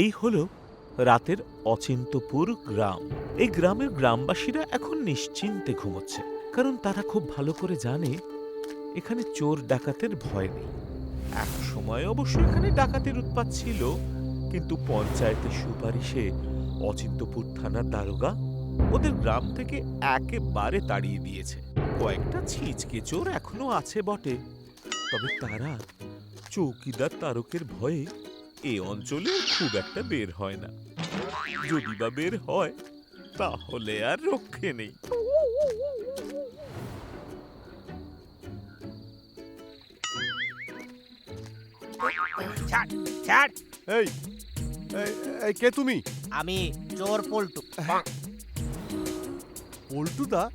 এই হল রাতের অচিন্তপুর গ্রাম। এই গ্রামের গ্রামবাসীরা এখন নিশ্চিন্তে ঘুমোচ্ছে, কারণ তারা খুব ভালো করে জানে এখানে চোর ডাকাতের ভয় নেই। এক সময় অবশ্য এখানে ডাকাতের উৎপাত ছিল, কিন্তু পঞ্চায়েতের সুপারিশে অচিন্তপুর থানার দারোগা ওদের গ্রাম থেকে একেবারে তাড়িয়ে দিয়েছে। কয়েকটা ছিচকে চোর এখনও আছে বটে, তবে তারা চৌকিদার তারকের ভয়ে এ অঞ্চলে খুব একটা বের হয় না। যদি বা বের হয় তাহলে আর রক্ষে নেই। এই এই- এই কে তুমি? আমি চোর পল্টু। পল্টুদা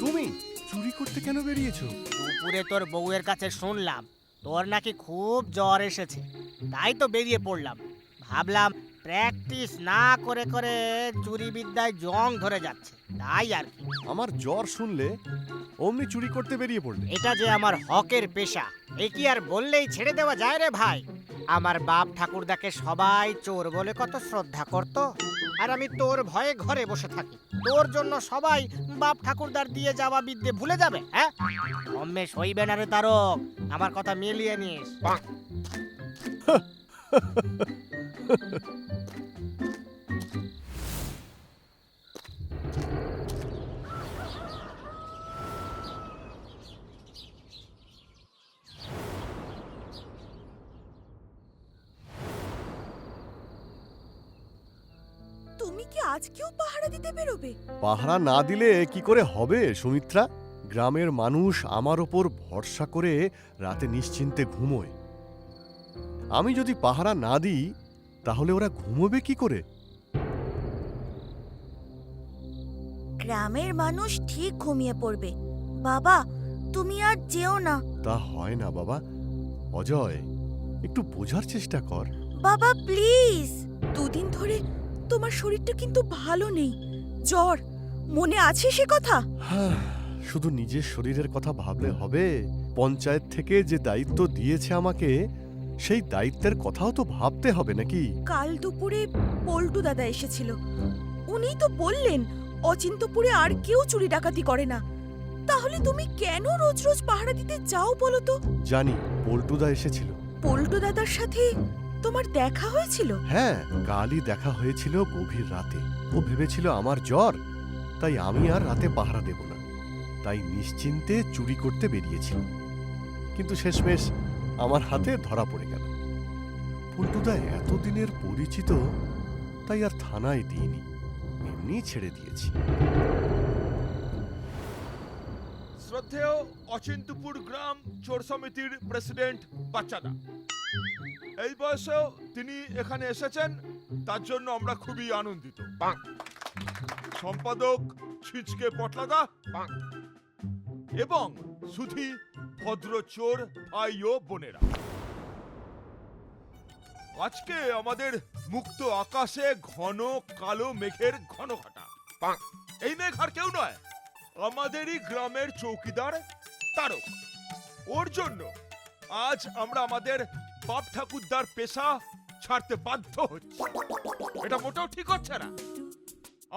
তুমি চুরি করতে কেন বেরিয়েছো? দুপুরে তোর বউয়ের কাছে শুনলাম। তোর নাকি খুব জ্বর এসেছে। তাই তো বেরিয়ে পড়লাম। ভাবলাম প্র্যাকটিস না করে করে চুরি বিদ্যায় জং ধরে যাচ্ছে। তাই আর কি। আমার জ্বর শুনলে অমনি চুরি করতে বেরিয়ে পড়লে। এটা যে আমার হকের পেশা এ কি আর বললেই ছেড়ে দেওয়া যায় রে ভাই? আমার বাপ ঠাকুরদাকে সবাই চোর বলে কত শ্রদ্ধা করত। আর আমি তোর ভয়ে ঘরে বসে থাকি। তোর জন্য সবাই বাপ ঠাকুরদার দিয়ে যাওয়া বিদ্যে ভুলে যাবে হ্যাঁ? অম্মে সইবে না রে তারক, আমার কথা মিলিয়ে নিস। আজকেও পাহারা দিতে বেরোবে? পাহারা না দিলে কি করে হবে সুমিত্রা? গ্রামের মানুষ আমার ওপর ভরসা করে রাতে নিশ্চিন্তে ঘুমোয়। আমি যদি পাহারা না দিই তাহলে ওরা ঘুমোবে কি করে? গ্রামের মানুষ ঠিক ঘুমিয়ে পড়বে। বাবা তুমি আর যেও না। তা হয় না বাবা। অজয় একটু বোঝার চেষ্টা কর। বাবা প্লিজ। দুদিন ধরে তোমার শরীরটা কিন্তু ভালো নেই। জ্বর মনে আছে সে কথা? শুধু নিজের শরীরের কথা ভাবলে হবে? পঞ্চায়েত থেকে যে দায়িত্ব দিয়েছে আমাকে সেই দায়িত্বের কথাও তো ভাবতে হবে নাকি? কাল দুপুরে পল্টু দাদা এসেছিল। উনি তো বললেন অচিন্তপুরে আর কেউ চুরি ডাকাতি করে না। তাহলে তুমি কেন রোজ রোজ পাহারা দিতে যাও বলো তো? জানি পল্টুদা এসেছিল। পল্টু দাদার সাথে তোমার দেখা হয়েছিল? হ্যাঁ কালই দেখা হয়েছিল গভীর রাতে। ও ভেবেছিল আমার জ্বর তাই আমি আর রাতে পাহারা দেব না। তাই নিশ্চিন্তে চুরি করতে বেরিয়েছিল। কিন্তু শেষমেশ আমার হাতে ধরা পড়ে গেল। পল্টুদা এতদিনের পরিচিত তাই আর থানায় দিইনি। এমনি ছেড়ে দিয়েছি। শ্রদ্ধেয় অচিন্তপুর গ্রাম চোর সমিতির প্রেসিডেন্ট বাচ্চাদা। এই বয়সেও তিনি এখানে এসেছেন তার জন্য আমরা খুবই আনন্দিত। সম্পাদক ছিচকে পটলাদা। এবং সুধি ভদ্র চোর ভাই ও বোনেরা। আজকে আমাদের মুক্ত আকাশে ঘন কালো মেঘের ঘন ঘটা এই মেঘ আর কেউ নয় আমাদেরই গ্রামের চৌকিদার তারক। ওর জন্য আজ আমরা আমাদের বাপ ঠাকুরদার পেশা ছাড়তে বাধ্য হচ্ছি। এটা মোটেও ঠিক হচ্ছে না।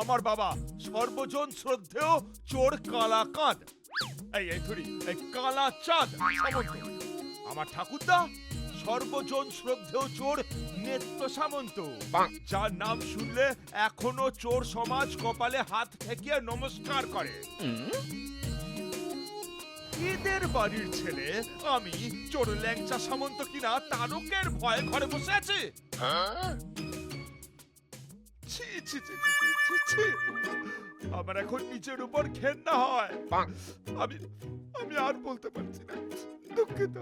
আমার বাবা সর্বজন শ্রদ্ধেয় চোর কালা কাঁদ। এই এই ধরি এই কালা চাঁদ সামন্ত। আমার ঠাকুরদা সর্বজন শ্রদ্ধেয় চোর নেত্য সামন্ত। যার নাম শুনলে এখনও চোর সমাজ কপালে হাত ঠেকিয়ে নমস্কার করে। এদের বাড়ির ছেলে আমি চোর ল্যাংচা সামন্ত কিনা তারকের ভয়ে ঘরে বসে আছি। ছি ছি ছি ছি, ছি, ছি। আমার এখন নিজের উপর ঘেন্না হয়। আমি আমি আর বলতে পারছি না। দুঃখিত।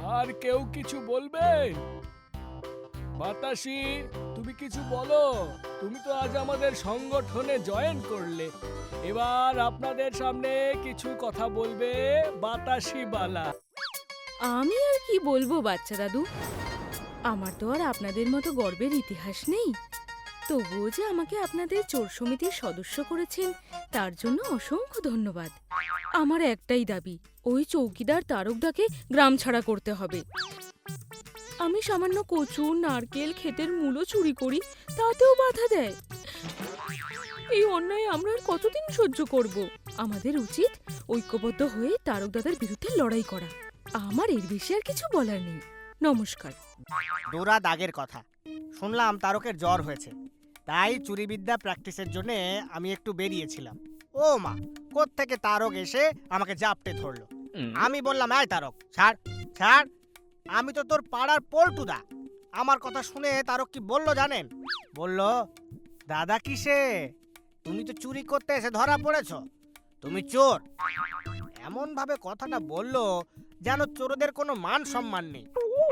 আর কেউ কিছু বলবে? বাতাসি, তুমি কিছু বলো? তুমি তো আজ আমাদের সংগঠনে জয়েন করলে। এবার আপনাদের সামনে কিছু কথা বলবে বাতাসি বালা। আমি আর কি বলব বাচ্চা দাদু? আমার তো আর আপনাদের মতো গর্বের ইতিহাস নেই। তবুও যে আমাকে আপনাদের চোর সমিতির সদস্য করেছেন, তার জন্য অসংখ্য ধন্যবাদ। আমার একটাই দাবি, ওই চৌকিদার তারকদাকে গ্রাম ছাড়া করতে হবে। আমি সামান্য কচু নারকেল ক্ষেতের মূলো চুরি করি তাতেও বাধা দেয়। এই অন্যায় আমরা আর কতদিন সহ্য করব? আমাদের উচিত ঐক্যবদ্ধ হয়ে তারকদাদার বিরুদ্ধে লড়াই করা। আমার এর বেশি আর কিছু বলার নেই। নমস্কার। ডোরা দাগের কথা। শুনলাম তারকের জ্বর হয়েছে। তাই চুরিবিদ্যা প্র্যাকটিসের জন্য আমি একটু বেরিয়েছিলাম। ও মা থেকে তারক এসে আমাকে জাপটে ধরলো? আমি বললাম আয় তারক ছাড় ছাড় আমি তো তোর পাড়ার পল্টুদা। আমার কথা শুনে তারক কি বলল জানেন? বলল, দাদা কিসে? তুমি তো চুরি করতে এসে ধরা পড়েছ। তুমি চোর। এমন ভাবে কথাটা বলল যেন চোরদের কোনো মান সম্মান নেই।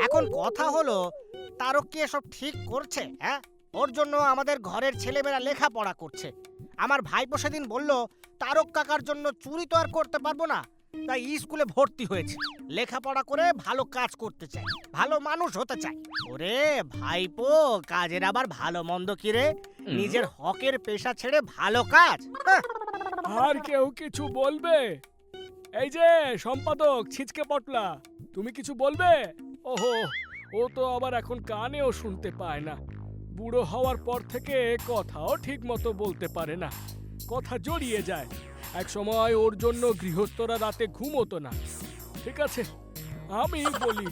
এখন কথা হলো, তারক কি এসব ঠিক করছে হ্যাঁ? ওর জন্য আমাদের ঘরের ছেলেমেয়েরা লেখাপড়া করছে। আমার ভাইপো সেদিন বলল, তারক কাকার জন্য চুরি তো আর করতে পারব না। তাই স্কুলে ভর্তি হয়েছে। লেখাপড়া করে ভালো কাজ করতে চাই ভালো মানুষ হতে চাই ওরে ভাইপো কাজের আবার ভালো মন্দ কি রে? নিজের হকের পেশা ছেড়ে ভালো কাজ হ্যাঁ, আর কেউ কিছু বলবে? এই যে সম্পাদক ছিচকে পটলা তুমি কিছু বলবে? ওহো ও তো আবার এখন কানেও শুনতে পায় না। বুড়ো হওয়ার পর থেকে কথাও ঠিক মতো বলতে পারে না। কথা জড়িয়ে যায়। এক সময় ওর জন্য গৃহস্থরা রাতে ঘুমোতো না। ঠিক আছে, আমি বলি।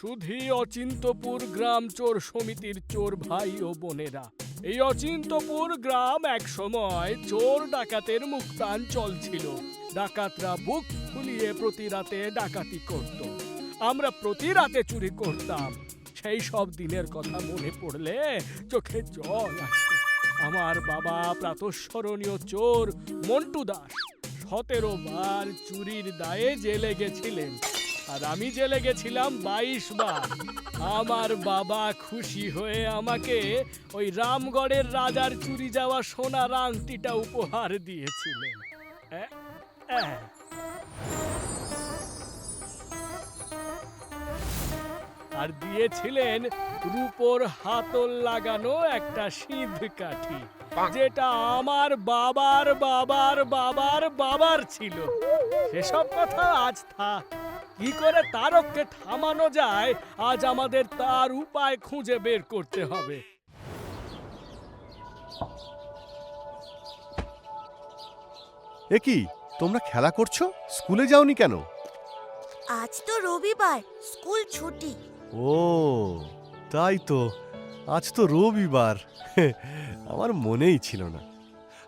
শুধু অচিন্তপুর গ্রাম চোর সমিতির চোর ভাই ও বোনেরা। এই অচিন্তপুর গ্রাম এক সময় চোর ডাকাতের মুক্তাঞ্চল ছিল ডাকাতরা বুক ফুলিয়ে প্রতি রাতে ডাকাতি করত। আমরা প্রতি রাতে চুরি করতাম। সেই সব দিনের কথা মনে পড়লে চোখে জল আসে। আমার বাবা প্রাতঃস্মরণীয় চোর মন্টু দাস। সতেরো বার চুরির দায়ে জেলে গেছিলেন। আর আমি জেলে গেছিলাম বাইশ বার। আমার বাবা খুশি হয়ে আমাকে ওই রামগড়ের রাজার চুরি যাওয়া সোনার আংটিটা উপহার দিয়েছিলেন। অ্যাঁ, আর দিয়েছিলেন রূপোর হাতল লাগানো একটা সিঁধ কাঠি যেটা আমার বাবার বাবার বাবার বাবার ছিল। সেসব কথা আজ থাক কি করে তারককে থামানো যায় আজ আমাদের তার উপায় খুঁজে বের করতে হবে। এ কি তোমরা খেলা করছ? স্কুলে যাওনি কেন? আজ তো রবিবার স্কুল ছুটি। ও তাই তো। আজ তো রবিবার। আমার মনেই ছিল না।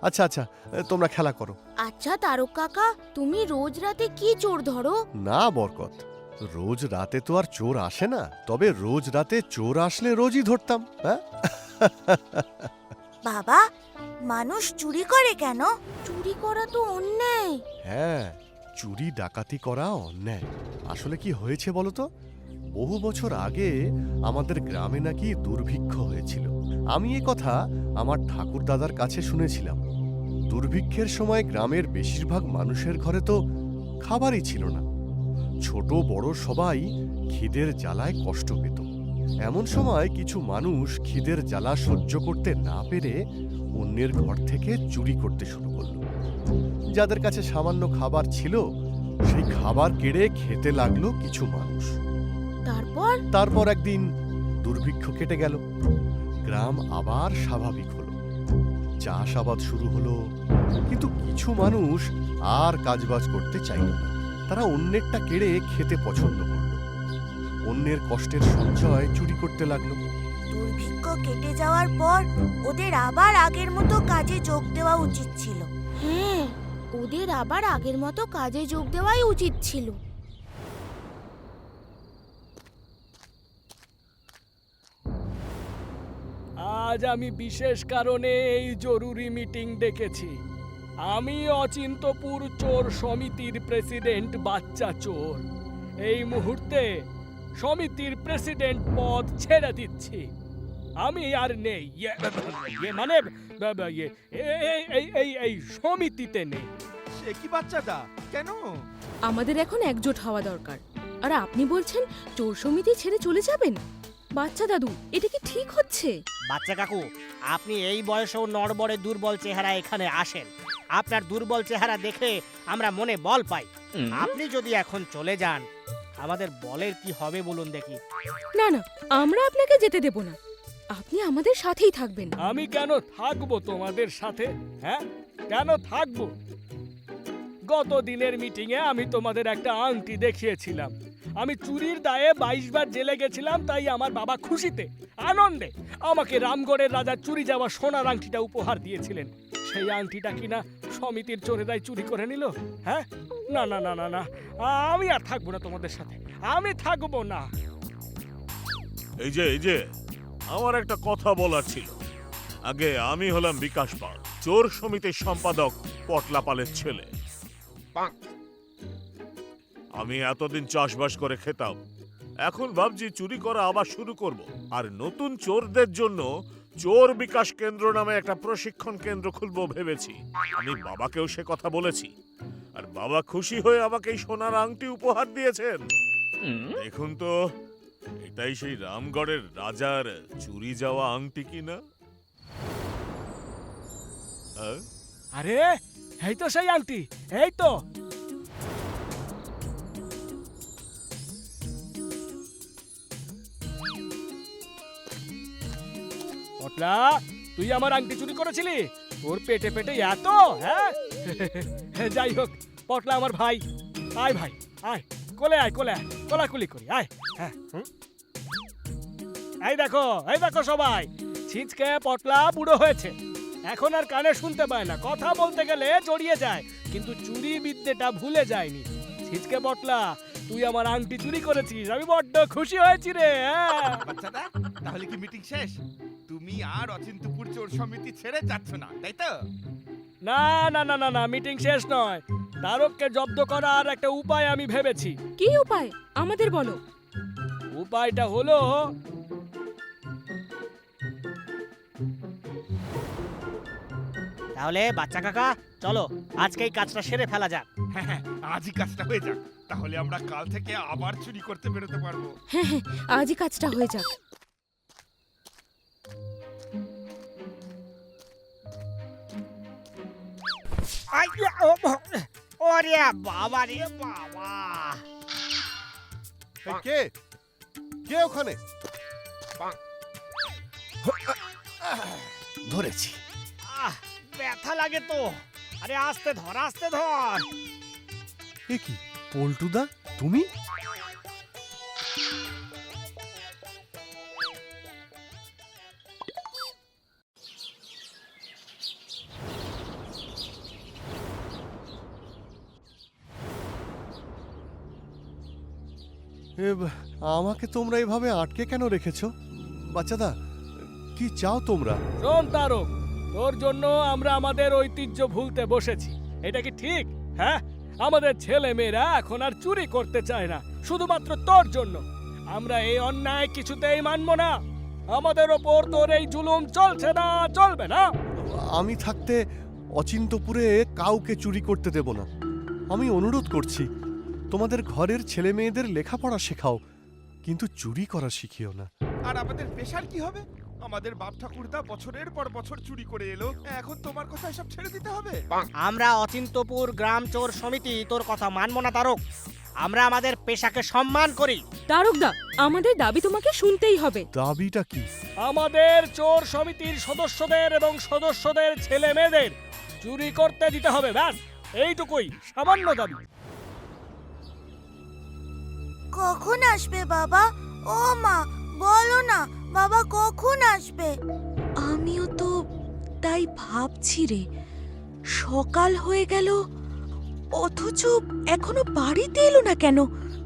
আচ্ছা আচ্ছা তোমরা খেলা করো। আচ্ছা তারক কাকা তুমি রোজ রাতে কি চোর ধরো? না বরকত। রোজ রাতে তো আর চোর আসে না। তবে রোজ রাতে চোর আসলে রোজই ধরতাম হ্যাঁ? বাবা মানুষ চুরি করে কেন? চুরি করা তো অন্যায়। হ্যাঁ চুরি ডাকাতি করা অন্যায়। আসলে কি হয়েছে বলো তো? বহু বছর আগে আমাদের গ্রামে নাকি দুর্ভিক্ষ হয়েছিল। আমি এ কথা আমার ঠাকুর দাদার কাছে শুনেছিলাম। দুর্ভিক্ষের সময় গ্রামের বেশিরভাগ মানুষের ঘরে তো খাবারই ছিল না। ছোট, বড় সবাই খিদের জ্বালায় কষ্ট পেত। এমন সময় কিছু মানুষ খিদের জ্বালা সহ্য করতে না পেরে অন্যের ঘর থেকে চুরি করতে শুরু করল। যাদের কাছে সামান্য খাবার ছিল, সেই খাবার কেড়ে খেতে লাগল কিছু মানুষ। তারপর? তারপর একদিন দুর্ভিক্ষ কেটে গেল। গ্রাম আবার স্বাভাবিক হলো। চাষাবাদ শুরু হলো কিন্তু কিছু মানুষ আর কাজবাজ করতে চাইল না। তারা অন্যেরটা কেড়ে খেতে পছন্দ করল। অন্যের কষ্টের সঞ্চয় চুরি করতে লাগল। দুর্ভিক্ষ কেটে যাওয়ার পর ওদের আবার আগের মতো কাজে যোগ দেওয়া উচিত ছিল। হ্যাঁ ওদের আবার আগের মতো কাজে যোগ দেওয়াই উচিত ছিল। আজ আমি বিশেষ কারণে এই জরুরি মিটিং ডেকেছি। আমি অচিন্তপুর চোর সমিতির প্রেসিডেন্ট বাচ্চা চোর। এই মুহূর্তে সমিতির প্রেসিডেন্ট পদ ছেড়ে দিচ্ছি। আমি আর নেই। মানে এই এই সমিতিতে নেই। সে কি বাচ্চাটা? কেন? আমাদের এখন একজোট হওয়া দরকার। আর আপনি বলছেন চোর সমিতি ছেড়ে চলে যাবেন? বাচ্চা দাদু এটা কি ঠিক হচ্ছে? বাচ্চা কাকু আপনি এই বয়সেও নড়বড়ে দুর্বল চেহারা এখানে আসেন। আপনার দুর্বল চেহারা দেখে আমরা মনে বল পাই। আপনি যদি এখন চলে যান আমাদের বলের কি হবে বলুন দেখি। না না আমরা আপনাকে যেতে দেব না। আপনি আমাদের সাথেই থাকবেন। আমি কেন থাকব তোমাদের সাথে হ্যাঁ? কেন থাকব? গত দিনের মিটিংয়ে আমি তোমাদের একটা আংটি দেখিয়েছিলাম। আমি চুরির দায়ে বাইশ বার জেলে গেছিলাম, তাই আমার বাবা খুশিতে, আনন্দে আমাকে রামগড়ের রাজা চুরি যাওয়া সোনার আংটিটা উপহার দিয়েছিলেন। সেই আংটিটা কিনা সমিতির চোরেরাই চুরি করে নিল? হ্যাঁ? না না না না না। আমি আর থাকব না তোমাদের সাথে। আমি থাকব না। এই যে এই যে, আমার একটা কথা বলার ছিল। আগে আমি হলাম বিকাশ পাল, চোর সমিতির সম্পাদক পটলা পালের ছেলে। আমি এতদিন চাষবাস করে খেতাম। এখন ভাবছি চুরি করা আবার শুরু করব। আর নতুন চোরদের জন্য চোর বিকাশ কেন্দ্র নামে একটা প্রশিক্ষণ কেন্দ্র খুলবো ভেবেছি। আমি বাবাকেও সে কথা বলেছি। আর বাবা খুশি হয়ে আমাকে এই সোনার আংটি উপহার দিয়েছেন। দেখুন তো এটাই সেই রামগড়ের রাজার চুরি যাওয়া আংটি কিনা? আরে এই তো সেই আংটি, এই তো। পটলা, তুই আমার আংটি চুরি করেছিলি? তোর পেটে পেটে এত হ্যাঁ? যাই হোক, পটলা আমার ভাই। আয় ভাই, আয়, কোলে আয় কোলে আয়, কোলাকুলি করি, আয় হ্যাঁ। এই দেখো এই দেখো সবাই, ছিচকে পটলা বুড়ো হয়েছে। এখন আর কানে শুনতে পায় না। কথা বলতে গেলে জড়িয়ে যায় কিন্তু চুরি বিদ্যেটা ভুলে যায়নি। ছিচকে পটলা তুই আমার আংটি চুরি করেছিস আমি বড্ড খুশি হয়েছি রে হ্যাঁ। বাচ্চাদা তাহলে কি মিটিং শেষ? তুমি আর অচিন্তপুর চোর সমিতি ছেড়ে যাচ্ছ না তাই তো? না না না না না মিটিং শেষ নয়। তারককে জব্দ করার একটা উপায় আমি ভেবেছি। কি উপায়? আমাদের বলো। উপায়টা হলো তাহলে বাচ্চা কাকা চলো আজকে এই কাজটা সেরে ফেলা যাক। হ্যাঁ হ্যাঁ আজই কাজটা হয়ে যাক। তাহলে আমরা কাল থেকে আবার চুরি করতে বেরোতে পারব। হ্যাঁ হ্যাঁ আজই কাজটা হয়ে যাক। আই, ও, ওরে বাবা রে বাবা। এই কে? কে ওখানে? ধরেছি। আহ ব্যথা লাগে তো। আরে আস্তে ধর আস্তে ধর। এ কি পল্টুদা তুমি? আমাকে তোমরা এভাবে আটকে কেন রেখেছো? বাচ্চাদা কি চাও তোমরা? শোন তারক তোর জন্য আমরা আমাদের ঐতিহ্য ভুলতে বসেছি। এটা কি ঠিক হ্যাঁ? আমাদের ছেলে মেয়েরা এখন আর চুরি করতে চায় না শুধুমাত্র তোর জন্য। আমরা এই অন্যায় কিছুতেই মানব না। আমাদের ওপর তোর এই জুলুম চলছে না চলবে না। আমি থাকতে অচিন্তপুরে কাউকে চুরি করতে দেব না। আমি অনুরোধ করছি তোমাদের ঘরের ছেলে মেয়েদের লেখাপড়া শেখাও কিন্তু চুরি করা শিখিও না। আর আমাদের পেশার কি হবে? আমাদের বাপ ঠাকুরদা বছরের পর বছর চুরি করে এলো। এখন তোমার কথা সব ছেড়ে দিতে হবে? আমরা অচিন্তপুর গ্রাম চোর সমিতি তোর কথা মানবো না তারক। আমরা আমাদের পেশাকে সম্মান করি। তারকদা আমাদের দাবি তোমাকে শুনতেই হবে। দাবিটা কি? আমাদের চোর সমিতির সদস্যদের এবং সদস্যদের ছেলে মেয়েদের চুরি করতে দিতে হবে ব্যাস। এইটুকুই সামান্য দাবি। কখন আসবে বাবা? ও মা বলো না বাবা কখন আসবে? আমিও তো তাই ভাবছি রে। সকাল হয়ে গেল অথচ এখনও বাড়িতে এলো না কেন?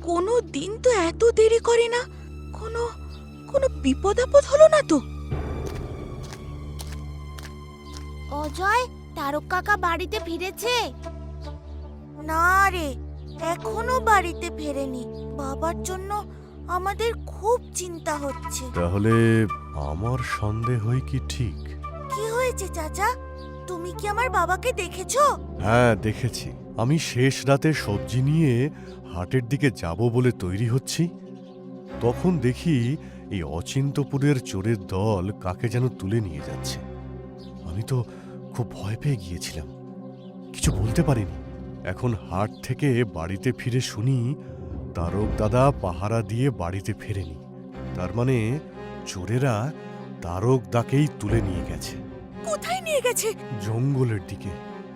কোনো দিন তো এত দেরি করে না কোনো কোনো বিপদ আপদ হলো না তো? অজয় তারক কাকা বাড়িতে ফিরেছে? না রে এখনও বাড়িতে ফেরেনি। বাবার জন্য আমাদের খুব চিন্তা হচ্ছে। তাহলে আমার সন্দেহই কি ঠিক? কি হয়েছে চাচা? তুমি কি আমার বাবাকে দেখেছ? হ্যাঁ দেখেছি। আমি শেষ রাতে সবজি নিয়ে হাটের দিকে যাব বলে তৈরি হচ্ছি। তখন দেখি এই অচিন্তপুরের চোরের দল কাকে যেন তুলে নিয়ে যাচ্ছে। আমি তো খুব ভয় পেয়ে গিয়েছিলাম। কিছু বলতে পারিনি। এখন হাট থেকে বাড়িতে ফিরে শুনি তারক দাদা পাহারা দিয়ে বাড়িতে ফেরেনি। তার মানে চোরেরা তারক দাকেই তুলে নিয়ে গেছে। কোথায় নিয়ে গেছে? জঙ্গলের দিকে।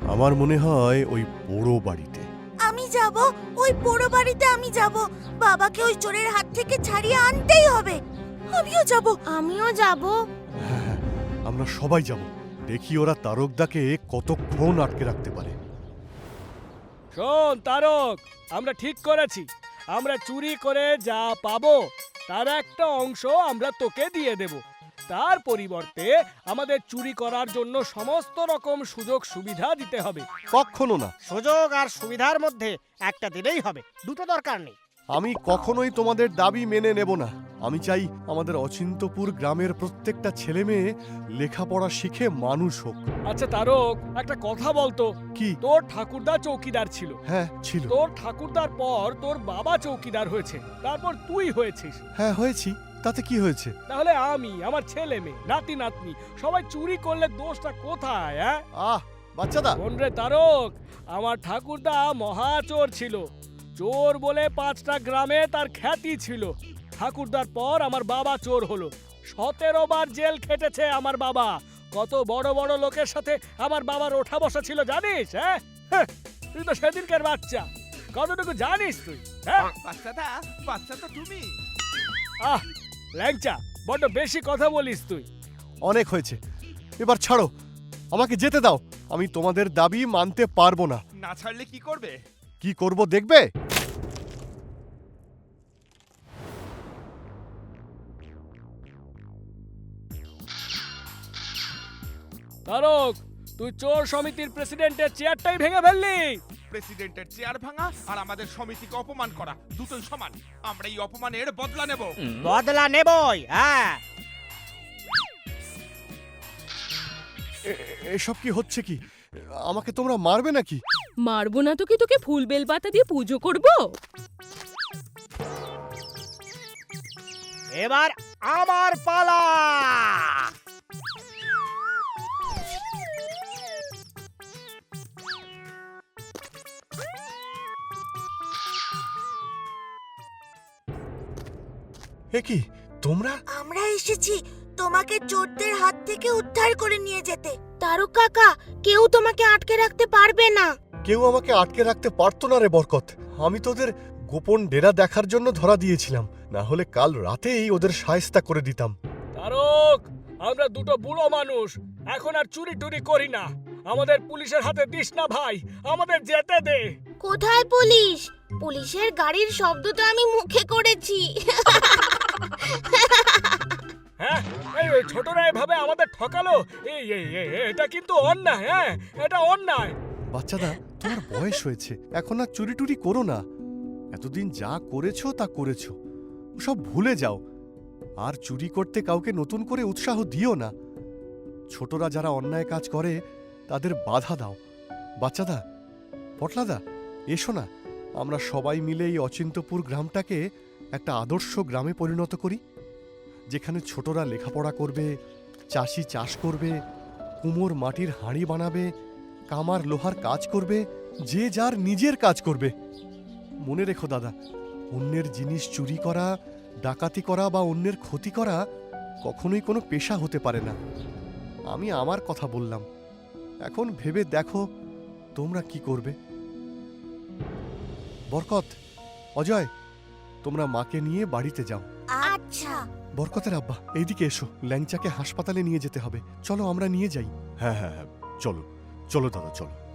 আমার মনে হয় ওই পোড়ো বাড়িতে। আমি যাব ওই পোড়ো বাড়িতে আমি যাব। বাবাকে ওই চোরের হাত থেকে ছাড়িয়ে আনতেই হবে। আমিও যাব। আমিও যাব। হ্যাঁ হ্যাঁ আমরা সবাই যাব। দেখি ওরা তারকদাকে কতক্ষণ আটকে রাখতে পারে। শোন তারক আমরা ঠিক করেছি। আমরা চুরি করে যা পাবো তার একটা অংশ আমরা তোকে দিয়ে দেব। তার পরিবর্তে আমাদের চুরি করার জন্য সমস্ত রকম সুযোগ সুবিধা দিতে হবে। কখনো না। সুযোগ আর সুবিধার মধ্যে একটা দিলেই হবে দুটো দরকার নেই। আমি কখনোই তোমাদের দাবি মেনে নেব না। আমি চাই আমাদের অচিন্তপুর গ্রামের প্রত্যেকটা ছেলে মেয়ে লেখাপড়া শিখে মানুষ হোক। আচ্ছা তারক একটা কথা বলতো। কি? তোর ঠাকুরদা চৌকিদার ছিল। হ্যাঁ ছিল। তোর ঠাকুরদার পর তোর বাবা চৌকিদার হয়েছে। তারপর তুই হয়েছিস। হ্যাঁ হয়েছি। তাতে কি হয়েছে? তাহলে আমি আমার ছেলে মেয়ে নাতি নাতনি সবাই চুরি করলে দোষটা কোথায় হ্যাঁ আহ বাচ্চাদা! শোন রে তারক আমার ঠাকুরদা মহাচোর ছিল। চোর বলে পাঁচটা গ্রামে তার খ্যাতি ছিল। ঠাকুরদার পর আমার বাবা চোর হলো। সতেরো বার জেল খেটেছে আমার বাবা। কত বড় বড় লোকের সাথে আমার বাবার ওঠা বসা ছিল জানিস হ্যাঁ? হ্যাঁ, তুই তো সেদিনকার বাচ্চা। কতটুকু জানিস তুই হ্যাঁ? বাচ্চাটা বাচ্চাটা তুমি। আহ ল্যাংচা বড্ড বেশি কথা বলিস তুই। অনেক হয়েছে। এবার ছাড়ো আমাকে যেতে দাও। আমি তোমাদের দাবি মানতে পারব না। না ছাড়লে কি করবে? কি করব দেখবে? তারক তুই চোর সমিতির প্রেসিডেন্টের চেয়ারটাই ভেঙে ফেললি। প্রেসিডেন্টের চেয়ার ভাঙা আর আমাদের সমিতিকে অপমান করা দুটোই সমান। আমরা এই অপমানের বদলা নেব। বদলা নেবই হ্যাঁ। এসব কি হচ্ছে কি? আমাকে তোমরা মারবে নাকি? মারবো না তো কি তোকে ফুল বেল পাতা দিয়ে পুজো করব? এবার আমার পালা! এ কি তোমরা? আমরা এসেছি তোমাকে চোরদের হাত থেকে উদ্ধার করে নিয়ে যেতে। তারক কাকা কেউ তোমাকে আটকে রাখতে পারবে না। কেউ আমাকে আটকে রাখতে পারতো না রে বরকত। আমি তোদের গোপন ডেরা দেখার জন্য ধরা দিয়েছিলাম। না হলে কাল রাতেই ওদের সায়স্তা করে দিতাম। তারক আমরা দুটো বুড়ো মানুষ। এখন আর চুরি টুরি করি না। আমাদের পুলিশের হাতে দিস না ভাই। আমাদের যেতে দে। কোথায় পুলিশ? পুলিশের গাড়ির শব্দ তো আমি মুখে করেছি। হ্যাঁ এই ওই ছোটরা এভাবে আমাদের ঠকালো? এই এই এই, এটা কিন্তু অন্যায় হ্যাঁ? এটা অন্যায়। বাচ্চাদা, তোমার বয়স হয়েছে। এখন আর চুরি টুরি করো না। এতদিন যা করেছ, তা করেছ। সব ভুলে যাও। আর চুরি করতে কাউকে নতুন করে উৎসাহ দিও না। ছোটরা যারা অন্যায় কাজ করে, তাদের বাধা দাও। বাচ্চাদা, পটলাদা, এসো না। আমরা সবাই মিলে এই অচিন্তপুর গ্রামটাকে একটা আদর্শ গ্রামে পরিণত করি, যেখানে ছোটরা লেখাপড়া করবে, চাষি চাষ করবে, কুমোর মাটির হাঁড়ি বানাবে কামার লোহার কাজ করবে যে যার নিজের কাজ করবে। মনে রেখো দাদা অন্যের জিনিস চুরি করা ডাকাতি করা বা অন্যের ক্ষতি করা কখনোই কোনো পেশা হতে পারে না। আমি আমার কথা বললাম। এখন ভেবে দেখো তোমরা কি করবে। বরকত অজয় তোমরা মাকে নিয়ে বাড়িতে যাও। আচ্ছা। বরকতের আব্বা এইদিকে এসো। ল্যাংচাকে হাসপাতালে নিয়ে যেতে হবে। চলো আমরা নিয়ে যাই। হ্যাঁ হ্যাঁ হ্যাঁ চলো। চলো দাদা চলো।